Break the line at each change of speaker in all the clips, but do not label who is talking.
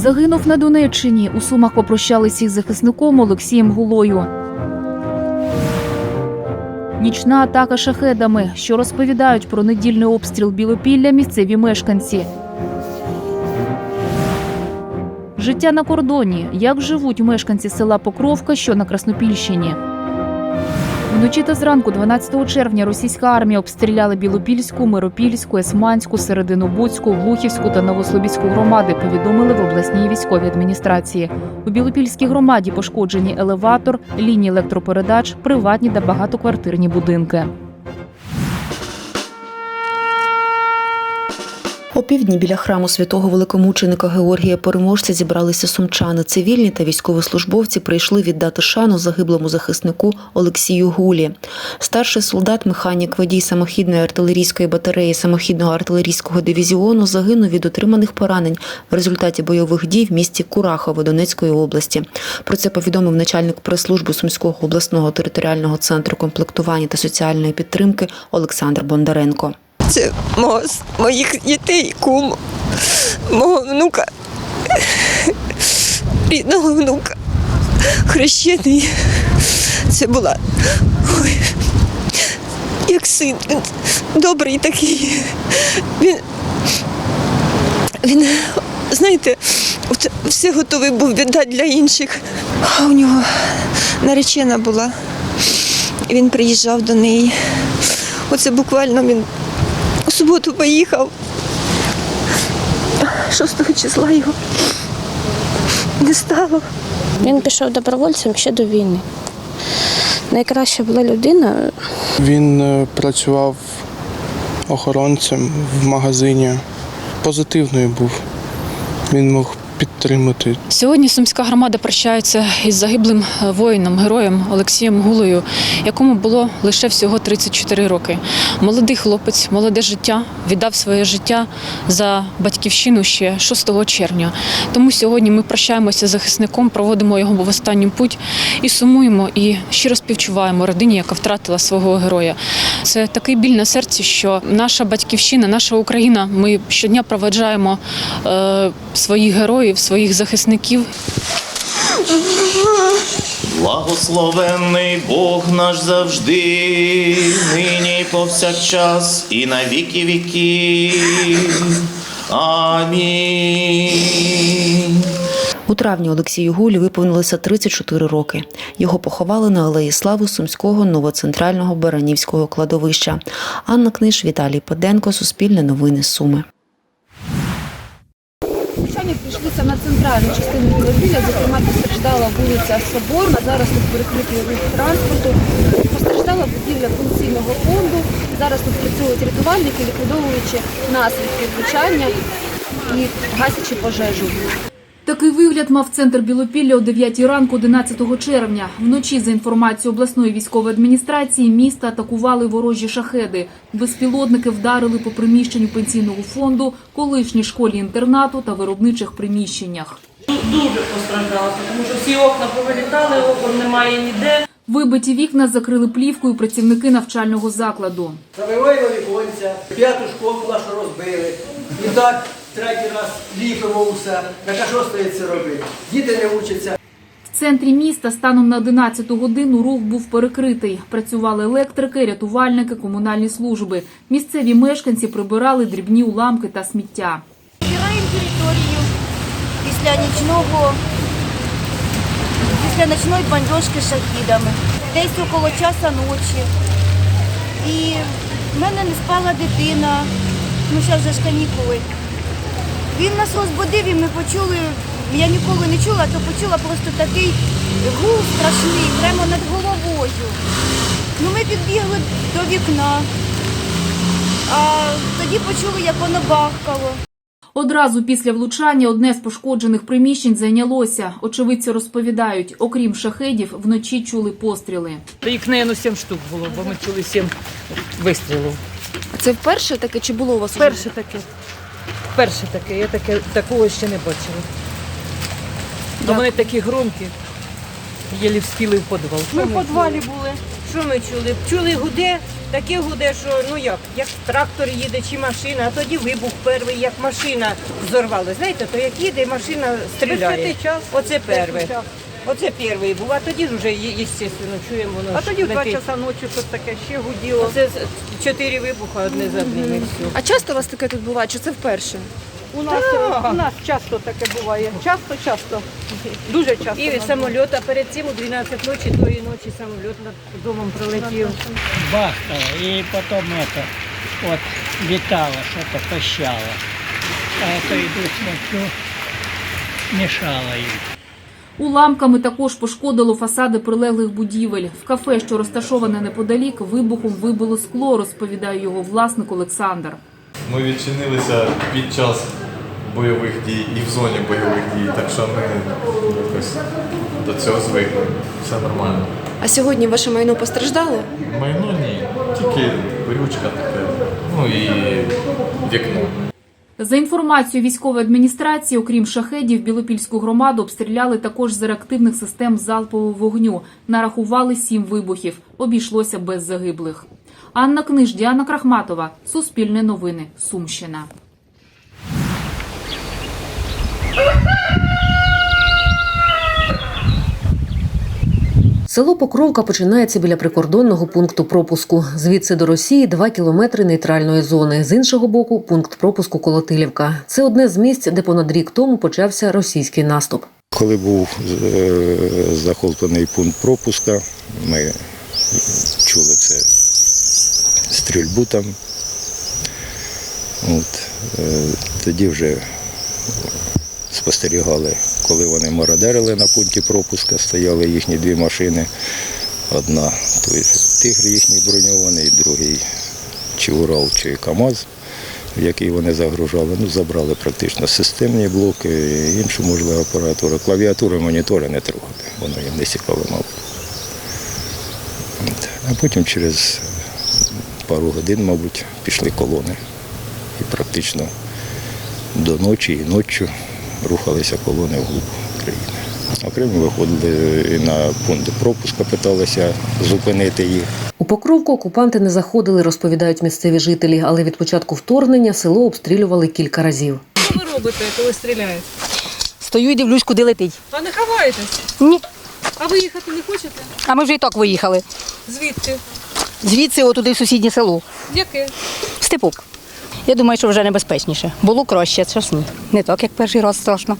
Загинув на Донеччині. У Сумах попрощалися із захисником Олексієм Гулою. Нічна атака шахедами, що розповідають про недільний обстріл Білопілля місцеві мешканці. Життя на кордоні. Як живуть мешканці села Покровка, що на Краснопільщині. Вночі та зранку, 12 червня, російська армія обстріляла Білопільську, Миропільську, Есманську, Серединобудську, Глухівську та Новослобідську громади. Повідомили в обласній військовій адміністрації. У Білопільській громаді пошкоджені елеватор, лінії електропередач, приватні та багатоквартирні будинки.
Опівдні біля храму святого великомученика Георгія Переможця зібралися сумчани. Цивільні та військовослужбовці прийшли віддати шану загиблому захиснику Олексію Гулі. Старший солдат, механік, водій самохідної артилерійської батареї самохідного артилерійського дивізіону загинув від отриманих поранень в результаті бойових дій в місті Курахово Донецької області. Про це повідомив начальник прес-служби Сумського обласного територіального центру комплектування та соціальної підтримки Олександр Бондаренко.
Це мого, моїх дітей, кум, мого внука, рідного внука, хрещений. Це була ой, як син, він добрий такий. Він, він знаєте, от все готовий був віддати для інших. А у нього наречена була. Він приїжджав до неї. Оце буквально він у суботу поїхав. 6 числа його не стало.
Він пішов добровольцем ще до війни. Найкраща була людина.
Він е, працював охоронцем в магазині. Позитивною був. Він мог підтримати
Сьогодні сумська громада прощається із загиблим е, воїном, героєм Олексієм Гулею, якому було лише всього 34 роки. Молодий хлопець, молоде життя, віддав своє життя за батьківщину ще 6 червня. Тому сьогодні ми прощаємося з захисником, проводимо його в останню путь і сумуємо, і щиро співчуваємо родині, яка втратила свого героя. Це такий біль на серці, що наша батьківщина, наша Україна, ми щодня проведжаємо е, своїх героїв, своїх захисників
Благословенний Бог наш завжди, нині і повсякчас, і на віки віків. Амінь.
У травні Олексію Гулі виповнилося 34 роки. Його поховали на алеї Слави Сумського новоцентрального Баранівського кладовища. Анна Книж, Віталій Поденко, Суспільне новини Суми.
Мішані прийшлися на центральну частину Білопілля, зокрема постраждала вулиця Соборна. Зараз тут перекритий рух транспорту. Постраждала будівля пенсійного фонду. Зараз тут працюють рятувальники, ліквідовуючи наслідки влучання і гасячи пожежу. Такий вигляд мав центр Білопілля о 9 ранку 11 червня. Вночі, за інформацією обласної військової адміністрації, міста атакували ворожі шахеди. Безпілотники вдарили по приміщенню пенсійного фонду, колишній школі інтернату та виробничих приміщеннях.
дуже постраждала, тому що всі окна повилітали, окон немає ніде.
Вибиті вікна закрили плівкою працівники навчального закладу.
Забиваємо віконця, п'яту школу нашу розбили. І так третій раз ліпимо усе. Так а що стається робити? Діти не вчаться.
В центрі міста станом на 11 годину рух був перекритий. Працювали електрики, рятувальники, комунальні служби. Місцеві мешканці прибирали дрібні уламки та сміття.
Збираємо територію після нічного, після ночної бандьошки шахідами. Десь около часа ночі. І в мене не спала дитина, ну зараз вже ж канікули. Він нас розбудив і ми почули, я ніколи не чула, то почула просто такий гул страшний, прямо над головою. Ну ми підбігли до вікна, а тоді почули, як воно бахкало.
Одразу після влучання одне з пошкоджених приміщень зайнялося. Очевидці розповідають, окрім шахедів, вночі чули постріли.
Їх, сім штук було, бо ми чули сім вистрілів.
Це вперше таке чи було у вас?
Перше таке. Перше таке, я таке, такого ще не бачила. Бо вони такі громкі, єлі встіли в підвал.
Ми в підвалі були.
Що ми чули? Чули гуде, таке гуде, що ну як, як трактор їде чи машина, а тоді вибух перший, як машина взорвалася. Знаєте, то як їде, машина стріляє. Оце перший. Оце перший був, а тоді ж вже, звісно, чуємо воно.
А тоді в два часа ночі щось таке ще гуділо.
Оце з- чотири вибуха одне за одним і все.
А часто у вас таке тут буває? Чи це вперше?
У нас, у нас часто таке буває. Часто, часто. Дуже часто.
І самоліт, а перед цим у 12 ночі, тої ночі самоліт над домом пролетів.
бахкало, и потом это вот летало, что-то пищало. А это иду смотрю, мешало им.
Уламками також пошкодило фасади прилеглих будівель. В кафе, що розташоване неподалік, вибухом вибило скло, розповідає його власник Олександр.
Ми відчинилися під час бойових дій і в зоні бойових дій, так що ми якось до цього звикли. Все нормально.
А сьогодні ваше майно постраждало?
Майно ні, тільки ручка таке, ну і вікно.
За інформацією військової адміністрації, окрім шахедів, Білопільську громаду обстріляли також з реактивних систем залпового вогню. Нарахували сім вибухів. Обійшлося без загиблих. Анна Книж, Діана Крахматова. Суспільне новини. Сумщина.
Село Покровка починається біля прикордонного пункту пропуску. Звідси до Росії 2 кілометри нейтральної зони. З іншого боку, пункт пропуску Колотилівка. Це одне з місць, де понад рік тому почався російський наступ.
Коли був е, захоплений пункт пропуска, ми чули це стрільбу там. От, е, тоді вже спостерігали, коли вони мародерили на пункті пропуска, стояли їхні дві машини. Одна той тигр їхній броньований, другий чи Урал, чи КАМАЗ, в який вони загружали. Ну, забрали практично системні блоки, іншу можливу апаратуру. Клавіатури, монітори не трогати, воно їм не цікаво, мабуть. А потім через пару годин, мабуть, пішли колони. І практично до ночі і ночі рухалися колони вглуб країни. Окремо виходили і на пункт пропуска, питалися зупинити їх.
У Покровку окупанти не заходили, розповідають місцеві жителі, але від початку вторгнення село обстрілювали кілька разів.
Що ви робите, коли стріляють?
Стою і дивлюсь, куди летить.
А не ховаєтесь?
Ні.
А ви їхати не хочете?
А ми вже і так виїхали.
Звідки?
Звідси отуди в сусіднє село.
Яке?
Степок. Я думаю, що вже небезпечніше. Було краще, зараз ні. Не так, як перший раз страшно.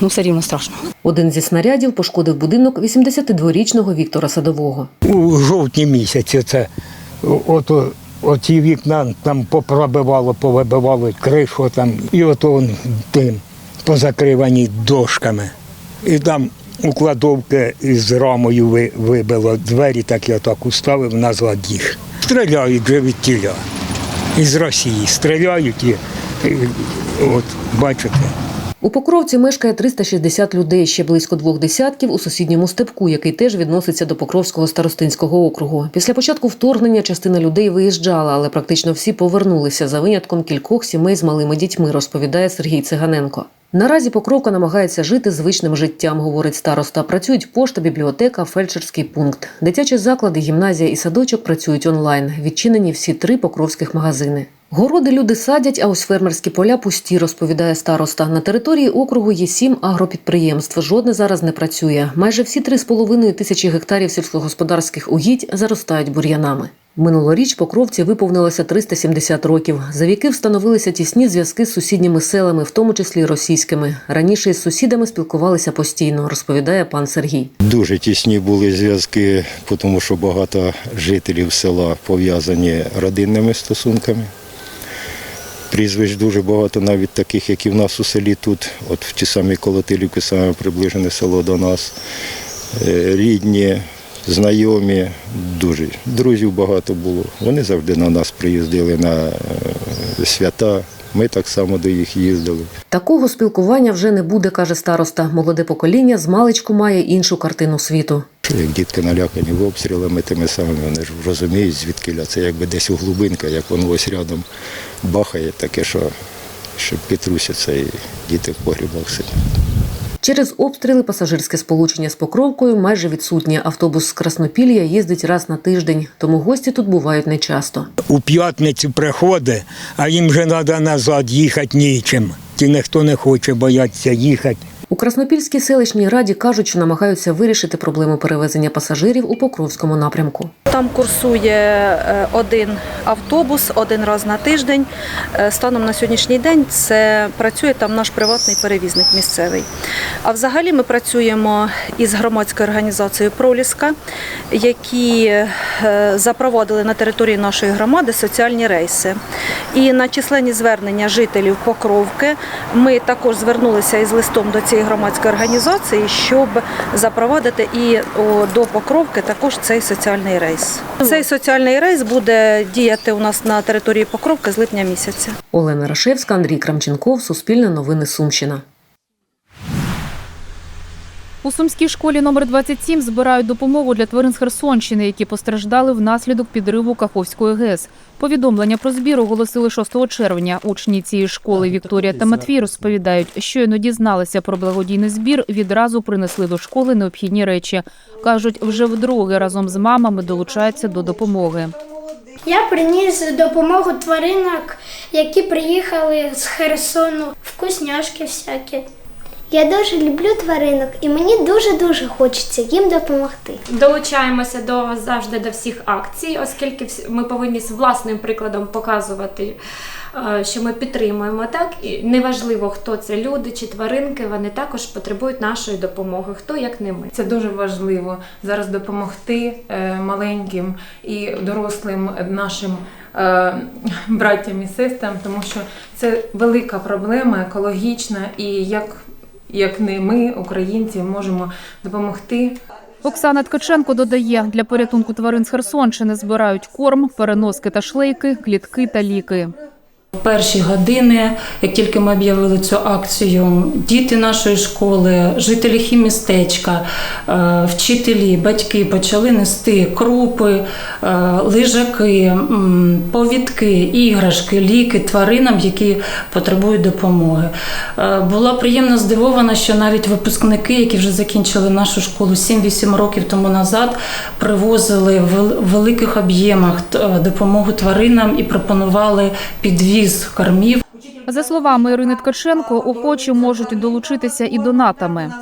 Ну, все рівно страшно.
Один зі снарядів пошкодив будинок 82-річного Віктора Садового.
У жовтні місяці це от, оці вікна там попробивало, повибивало кришу там, і от он тим позакривані дошками. І там у кладовки з рамою вибило двері, так я так уставив назад їх. Стріляють вже від тіля. Із Росії стріляють і, і от бачите.
У Покровці мешкає 360 людей, ще близько двох десятків у сусідньому степку, який теж відноситься до Покровського старостинського округу. Після початку вторгнення частина людей виїжджала, але практично всі повернулися за винятком кількох сімей з малими дітьми, розповідає Сергій Циганенко. Наразі Покровка намагається жити звичним життям, говорить староста. Працюють пошта, бібліотека, фельдшерський пункт. Дитячі заклади, гімназія і садочок працюють онлайн. Відчинені всі три покровських магазини. Городи люди садять, а ось фермерські поля пусті, розповідає староста. На території округу є сім агропідприємств. Жодне зараз не працює. Майже всі 3,5 тисячі гектарів сільськогосподарських угідь заростають бур'янами. Минулоріч Покровці виповнилося 370 років. За віки встановилися тісні зв'язки з сусідніми селами, в тому числі російськими. Раніше із сусідами спілкувалися постійно, розповідає пан Сергій.
Дуже тісні були зв'язки, тому що багато жителів села пов'язані родинними стосунками. Прізвищ дуже багато, навіть таких, які в нас у селі тут, от в ті самі Колотилівки, саме приближене село до нас. Е, Рідні, знайомі, дуже. Друзів багато було. Вони завжди на нас приїздили на е, свята. Ми так само до їх їздили.
Такого спілкування вже не буде, каже староста. Молоде покоління з маличку має іншу картину світу.
Як дітки налякані в обстрілами тими самими, вони ж розуміють, звідки це якби десь у глибинка, як воно ось рядом бахає, таке, що, що підтрусяться і діти в погрібах сидять.
Через обстріли пасажирське сполучення з Покровкою майже відсутнє. Автобус з Краснопілля їздить раз на тиждень, тому гості тут бувають нечасто.
У п'ятницю приходить, а їм вже треба назад їхати нічим. Ті ніхто не хоче боятися їхати.
У Краснопільській селищній раді кажуть, що намагаються вирішити проблему перевезення пасажирів у Покровському напрямку.
Там курсує е, один автобус один раз на тиждень. Е, Станом на сьогоднішній день це працює там наш приватний перевізник місцевий. А взагалі ми працюємо із громадською організацією Проліска, які е, запровадили на території нашої громади соціальні рейси. І на численні звернення жителів Покровки ми також звернулися із листом до цієї громадської організації, щоб запровадити і до Покровки також цей соціальний рейс. Цей соціальний рейс буде діяти у нас на території Покровки з липня місяця.
Олена Рашевська, Андрій Крамченков, Суспільне новини Сумщина.
У Сумській школі номер 27 збирають допомогу для тварин з Херсонщини, які постраждали внаслідок підриву Каховської ГЕС. Повідомлення про збір оголосили 6 червня. Учні цієї школи Вікторія та Матвій розповідають, щойно дізналися про благодійний збір, відразу принесли до школи необхідні речі. кажуть, вже вдруге разом з мамами долучаються до допомоги.
Я приніс допомогу тваринок, які приїхали з Херсону, вкусняшки всякі.
Я дуже люблю тваринок і мені дуже-дуже хочеться їм допомогти.
Долучаємося до завжди до всіх акцій, оскільки всі- ми повинні з власним прикладом показувати, е, що ми підтримуємо так. І неважливо, хто це люди чи тваринки, вони також потребують нашої допомоги. Хто як не ми.
Це дуже важливо зараз допомогти е, маленьким і дорослим нашим е, браттям і сестрам, тому що це велика проблема екологічна, і як, як не ми, українці, можемо допомогти.
Оксана Ткаченко додає, для порятунку тварин з Херсонщини збирають корм, переноски та шлейки, клітки та ліки.
Перші години, як тільки ми об'явили цю акцію, діти нашої школи, жителі хімістечка, е, вчителі, батьки почали нести крупи, е, лежаки, м, повідки, іграшки, ліки тваринам, які потребують допомоги. Е, Була приємно здивована, що навіть випускники, які вже закінчили нашу школу 7-8 років тому назад, привозили в великих об'ємах допомогу тваринам і пропонували підвіз кормів.
За словами Ірини Ткаченко, охочі можуть долучитися і донатами.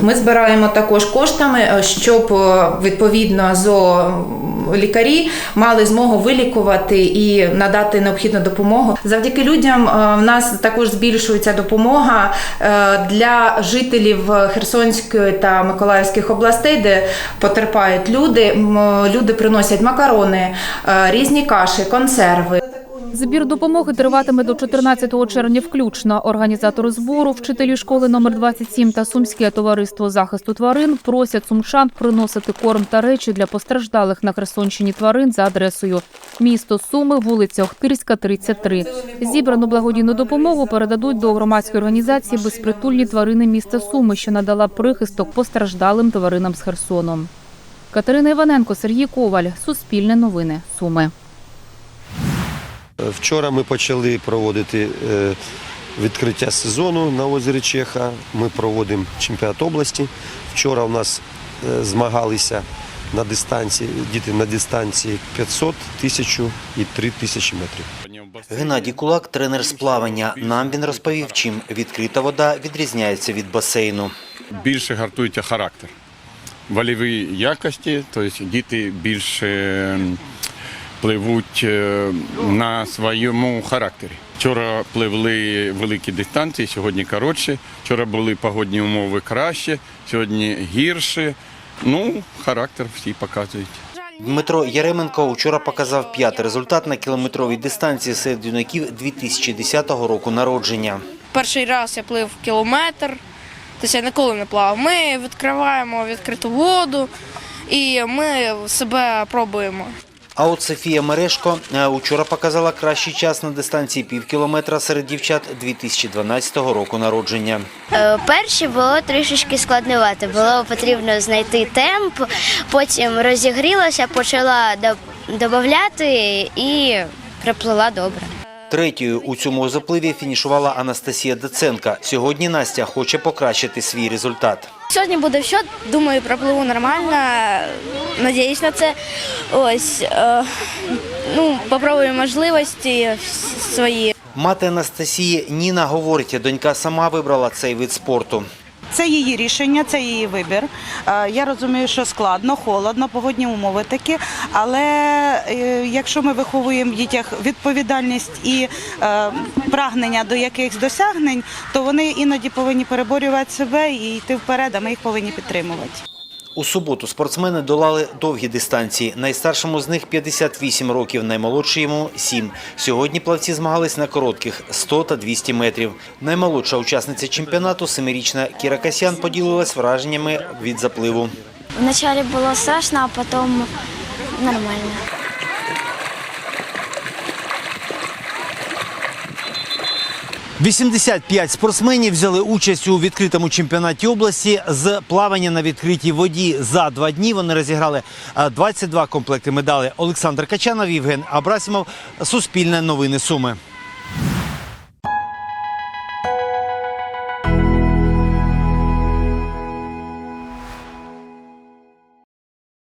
Ми збираємо також коштами, е, щоб е, відповідно зоолікарі мали змогу вилікувати і надати необхідну допомогу. Завдяки людям е, в нас також збільшується допомога для жителів Херсонської та Миколаївських областей, де потерпають люди. Люди приносять макарони, різні каші, консерви.
Збір допомоги триватиме до 14 червня включно. Організатори збору, вчителі школи номер 27 та Сумське товариство захисту тварин просять сумчан приносити корм та речі для постраждалих на Херсонщині тварин за адресою місто Суми, вулиця Охтирська, 33. Зібрану благодійну допомогу передадуть до громадської організації безпритульні тварини міста Суми, що надала прихисток постраждалим тваринам з Херсоном. Катерина Іваненко, Сергій Коваль, Суспільне новини, Суми.
Вчора ми почали проводити е, відкриття сезону на озері Чеха. Ми проводимо чемпіонат області. Вчора у нас е, змагалися на дистанції, діти на дистанції 500, 1000 і 3000 метрів.
Геннадій Кулак, тренер з плавання. Нам він розповів, чим відкрита вода відрізняється від басейну.
більше гартується характер. Вольові якості, тобто діти більше пливуть е, на своєму характері. Вчора пливли великі дистанції, сьогодні коротше. Вчора були погодні умови краще, сьогодні гірше. Ну, характер всі показують.
Дмитро Яременко вчора показав п'ятий результат на кілометровій дистанції серед юнаків 2010 року народження.
Перший раз я плив кілометр, тобто я ніколи не плавав. Ми відкриваємо відкриту воду і ми себе пробуємо.
А от Софія Мерешко е, вчора показала кращий час на дистанції пів кілометра серед дівчат 2012 року народження.
Е, Перші було трішечки складновато. Було потрібно знайти темп, потім розігрілася, почала додати і приплила добре.
Третьою у цьому запливі фінішувала Анастасія Деценка. Сьогодні Настя хоче покращити свій результат.
Сьогодні буде все, думаю, пропливу нормально. Надіюсь на це. Ось е, ну, попробую можливості свої.
Мати Анастасії Ніна говорить, донька сама вибрала цей вид спорту.
Це її рішення, це її вибір. Е, Я розумію, що складно, холодно, погодні умови такі. Але е, якщо ми виховуємо в дітях відповідальність і е, прагнення до якихось досягнень, то вони іноді повинні переборювати себе і йти вперед, а ми їх повинні підтримувати.
У суботу спортсмени долали довгі дистанції. Найстаршому з них 58 років, наймолодшому – 7. Сьогодні плавці змагались на коротких – 100 та 200 метрів. Наймолодша учасниця чемпіонату, семирічна Кіра Касян, поділилась враженнями від запливу.
Вначале було страшно, а потім нормально.
– 85 спортсменів взяли участь у відкритому чемпіонаті області з плавання на відкритій воді. За два дні вони розіграли е, 22 комплекти медалей. Олександр Качанов, Євген Абрасимов, Суспільне новини Суми.